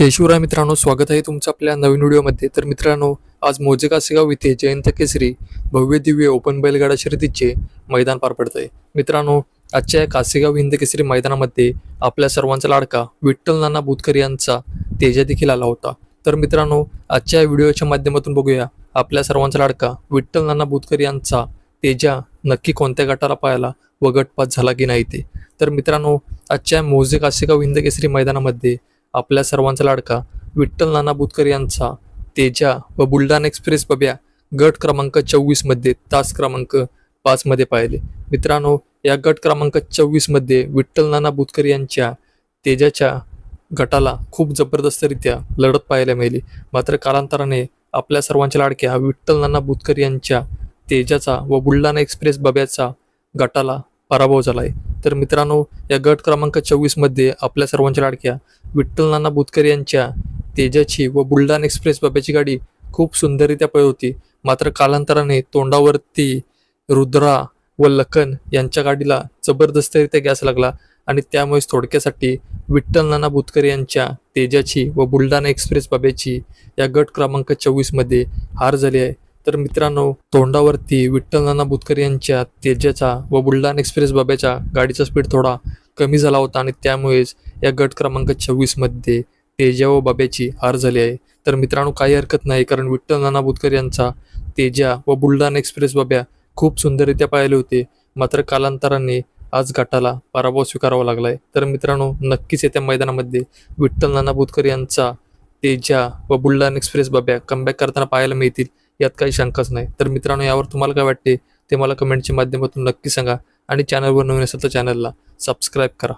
जय शिवराय मित्रांनो स्वागत आहे तुमचं आपल्या नवीन व्हिडिओमध्ये. तर मित्रांनो आज मोजे कासेगाव इथे जयंत केसरी भव्य दिव्य ओपन बैलगाडा शर्यतीचे मैदान पार पडत आहे मित्रांनो आजच्या या कासेगाव हिंद केसरी मैदानामध्ये आपल्या सर्वांचा लाडका विठ्ठल नाना बुतकर यांचा तेजा देखील आला होता. तर मित्रांनो आजच्या या व्हिडिओच्या माध्यमातून बघूया आपल्या सर्वांचा लाडका विठ्ठल नाना बुतकर यांचा तेजा नक्की कोणत्या गटाला पाहायला व गटपात झाला की नाही ते. तर मित्रांनो आजच्या मोजे कासेगाव हिंद केसरी मैदानामध्ये आपल्या सर्वांचा लाडका विठ्ठल नाना बुतकर यांचा तेजा व बुलढाणा एक्सप्रेस बब्या गट क्रमांक चोवीसमध्ये तास क्रमांक पाचमध्ये पाहिले. मित्रांनो या गट क्रमांक चोवीसमध्ये विठ्ठल नाना बुतकर यांच्या तेजाच्या गटाला खूप जबरदस्तरित्या लढत पाहायला मिळाली. मात्र कालांतराने आपल्या सर्वांच्या लाडक्या विठ्ठल नाना बुतकर यांच्या तेजाचा व बुलढाणा एक्सप्रेस बब्याचा गटाला पराभव झाला आहे तर मित्रांनो या गट क्रमांक चोवीसमध्ये आपल्या सर्वांच्या लाडक्या विठ्ठल नाना बुतकर यांच्या तेजाची व बुलढाणा एक्सप्रेस बाब्याची गाडी खूप सुंदररित्या पळवती होती. मात्र कालांतराने तोंडावरती रुद्रा व लखन यांच्या गाडीला जबरदस्तरित्या गॅस लागला आणि त्यामुळेच थोडक्यासाठी विठ्ठल नाना बुतकर यांच्या तेजाची व बुलढाणा एक्सप्रेस बाब्याची या गट क्रमांक चोवीसमध्ये हार झाली आहे. तर मित्रांनो तोंडावरती विठ्ठल नाना बुतकर यांच्या तेजाचा व बुलढाण एक्सप्रेस बाब्याच्या गाडीचा स्पीड थोडा कमी झाला होता आणि त्यामुळेच या गट क्रमांक छव्वीसमध्ये तेजा व बाब्याची हार झाली आहे. तर मित्रांनो काही हरकत नाही कारण विठ्ठल नाना बुतकर यांचा तेजा व बुलढाणा एक्सप्रेस बाब्या खूप सुंदररित्या पाहिले होते. मात्र कालांतराने आज गटाला पराभव स्वीकारावा लागलाय. तर मित्रांनो नक्कीच येत्या मैदानामध्ये विठ्ठल नाना बुतकर यांचा तेजा व बुलढाणा एक्सप्रेस बाब्या कमबॅक करताना पाहायला मिळतील. यात काही शंकाच नाही. तर मित्रांनो यावर तुम्हाला काय वाटते ते मला कमेंटच्या माध्यमातून नक्की सांगा आणि चॅनलवर नवीन असेल तर चॅनलला सबस्क्राईब करा.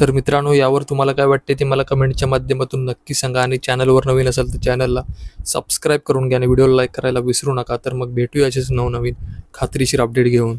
तर मित्रांनो यावर तुम्हाला काय वाटते ते मला कमेंटच्या माध्यमातून नक्की सांगा आणि चॅनलवर नवीन असेल तर चॅनलला सबस्क्राईब करून घ्या आणि व्हिडिओला लाईक करायला विसरू नका. तर मग भेटूया असेच नवनवीन खात्रीशीर अपडेट घेऊन.